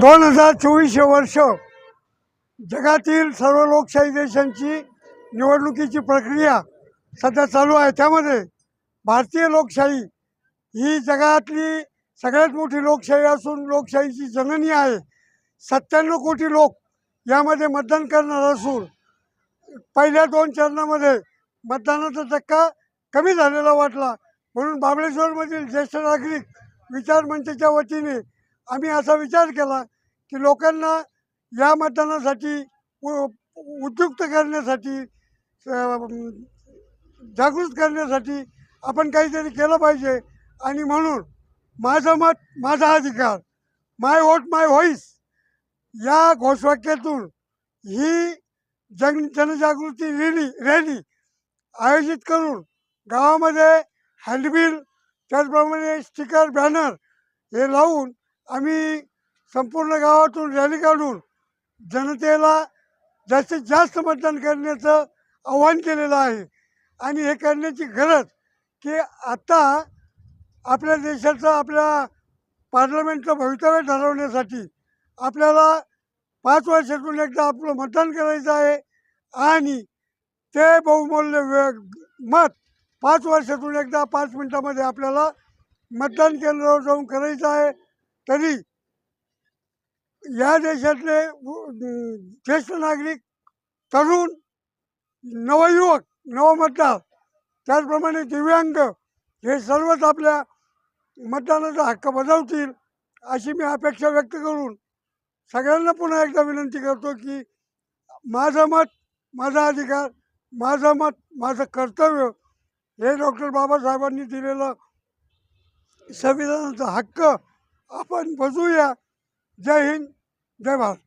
दोन हजार चोवीसशे वर्ष जगातील सर्व लोकशाही देशांची निवडणुकीची प्रक्रिया सध्या चालू आहे. त्यामध्ये भारतीय लोकशाही ही जगातली सगळ्यात मोठी लोकशाही असून लोकशाहीची जननी आहे. सत्त्याण्णव कोटी लोक यामध्ये मतदान करणार असून पहिल्या दोन चरणामध्ये मतदानाचा टक्का कमी झालेला वाटला. म्हणून बाबळेश्वरमधील ज्येष्ठ नागरिक विचार मंचाच्या वतीने आम्ही असा विचार केला की लोकांना या मतदानासाठी उद्युक्त करण्यासाठी जागृत करण्यासाठी आपण काहीतरी केलं पाहिजे. आणि म्हणून माझं मत माझा अधिकार माय वोट माय व्हॉईस या घोषवाक्यातून ही जन जनजागृती रॅली रॅली आयोजित करून गावामध्ये हँडबिल त्याचप्रमाणे स्टिकर बॅनर हे लावून आम्ही संपूर्ण गावातून रॅली काढून जनतेला जास्तीत जास्त मतदान करण्याचं आव्हान केलेलं आहे. आणि हे करण्याची गरज की आत्ता आपल्या देशाचं आपल्या पार्लमेंटचं भवितव्य ठरवण्यासाठी आपल्याला पाच वर्षातून एकदा आपलं मतदान करायचं आहे. आणि ते बहुमूल्य वे मत पाच वर्षातून एकदा पाच मिनटामध्ये आपल्याला मतदान केंद्रावर जाऊन करायचं आहे. तरी या देशातले ज्येष्ठ नागरिक तरुण नवयुवक नवमतदार त्याचप्रमाणे दिव्यांग हे सर्वच आपल्या मतदानाचा हक्क बजावतील अशी मी अपेक्षा व्यक्त करून सगळ्यांना पुन्हा एकदा विनंती करतो की माझं मत माझा अधिकार माझं मत माझं कर्तव्य हे डॉक्टर बाबासाहेबांनी दिलेलं संविधानाचा हक्क आपण बजूया जय हिंद. जय भारत.